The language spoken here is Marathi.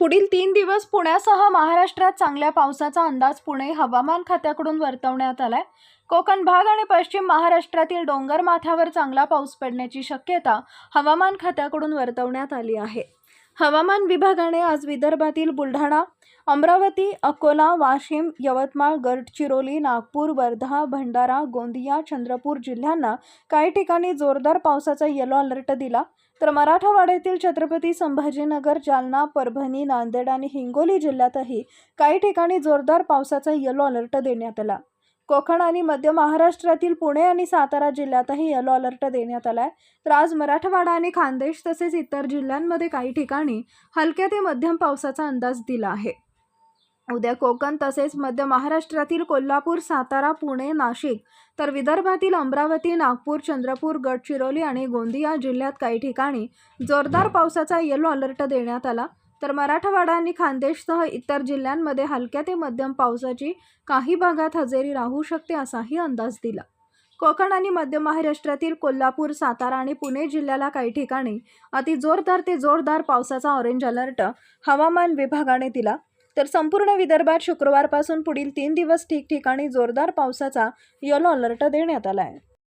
पुढील तीन दिवस पुण्यासह महाराष्ट्रात चांगल्या पावसाचा अंदाज पुणे हवामान खात्याकडून वर्तवण्यात आलाय. कोकण भाग आणि पश्चिम महाराष्ट्रातील डोंगर माथ्यावर चांगला पाऊस पडण्याची शक्यता हवामान खात्याकडून वर्तवण्यात आली आहे. हवामान विभागाने आज विदर्भातील बुलढाणा अमरावती अकोला वाशिम यवतमाळ गडचिरोली नागपूर वर्धा भंडारा गोंदिया चंद्रपूर जिल्ह्यांना काही ठिकाणी जोरदार पावसाचा येलो अलर्ट दिला. तर मराठवाड्यातील छत्रपती संभाजीनगर जालना परभणी नांदेड आणि हिंगोली जिल्ह्यातही काही ठिकाणी जोरदार पावसाचा येलो अलर्ट देण्यात आला. कोकण आणि मध्य महाराष्ट्रातील पुणे आणि सातारा जिल्ह्यातही येलो अलर्ट देण्यात आला आहे तर आज मराठवाडा आणि खानदेश तसेच इतर जिल्ह्यांमध्ये काही ठिकाणी हलक्या ते मध्यम पावसाचा अंदाज दिला आहे. उद्या कोकण तसेच मध्य महाराष्ट्रातील कोल्हापूर सातारा पुणे नाशिक तर विदर्भातील अमरावती नागपूर चंद्रपूर गडचिरोली आणि गोंदिया जिल्ह्यात काही ठिकाणी जोरदार पावसाचा येलो अलर्ट देण्यात आला. तर मराठवाडा आणि खानदेशसह इतर जिल्ह्यांमध्ये हलक्या ते मध्यम पावसाची काही भागात हजेरी राहू शकते असाही अंदाज दिला. कोकण आणि मध्य महाराष्ट्रातील कोल्हापूर सातारा आणि पुणे जिल्ह्याला काही ठिकाणी अति जोरदार ते जोरदार पावसाचा ऑरेंज अलर्ट हवामान विभागाने दिला. तर संपूर्ण विदर्भात शुक्रवारपासून पुढील तीन दिवस ठिकठिकाणी जोरदार पावसाचा येलो अलर्ट देण्यात आला आहे.